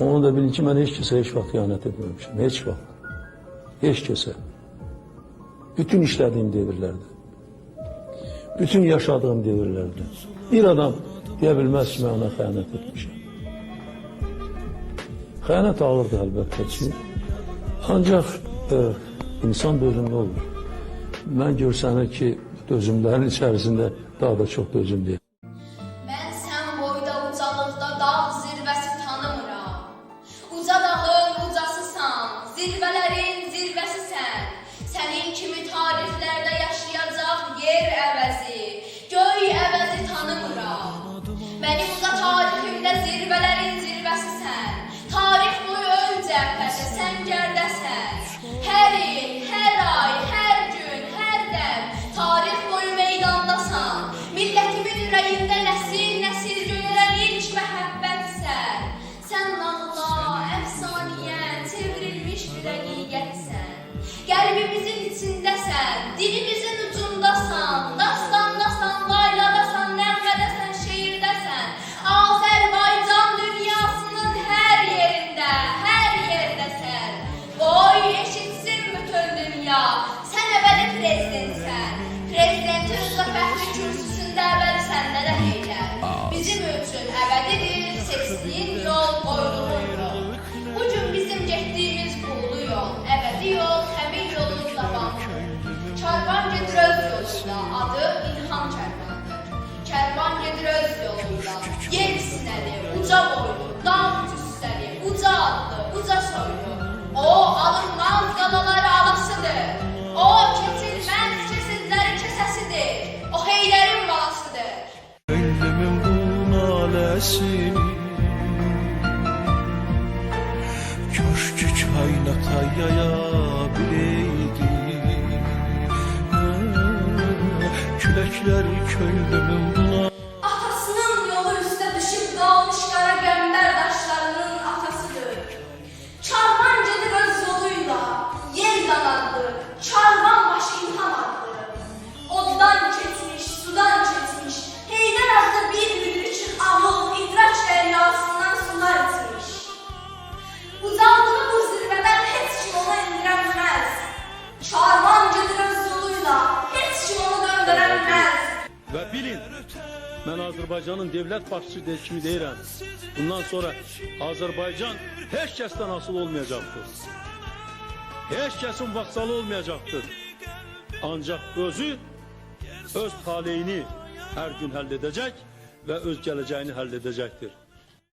Onu da bilin ki mən heç kəsə heç vaxt xəyanət etməmişəm. Heç vaxt. Heç kəsə. Bütün işlədiyim devirlərdə. Bütün yaşadığım devirlərdə. Bir adam deyə bilməz ki, mən ona xəyanət etmişəm. Xəyanət ağırdır əlbəttə ki. Ancaq e, insan dözümlü olur. Mən görsənir ki, dözümlərin içərisində daha da çox dözüm Mənim uca tariximdə zirvələrin zirvəsisən. Tarix boyu ön cəbhədə sən gərdəsən. Hər il, hər ay, hər gün, hər dəm tarix boyu meydandasan. Millətimin ürəyində nəsil nəsil göyərən ilk məhəbbətsən. Sən nağla, əfsaniyən, çevrilmiş bir həqiqətsən. Qəlbimizin içindəsən, dilimizin nalesini Köşkü kainata yayabileydi Külekler könlümün mən Azərbaycanın dövlət başçısı de- kimi deyirəm. Bundan sonra Azərbaycan heç kəsdən asılı olmayacaqdır. Heç kəsin vaxtsalı olmayacaqdır. Ancaq özü öz taleyini hər gün həll edəcək və öz gələcəyini həll edəcəkdir.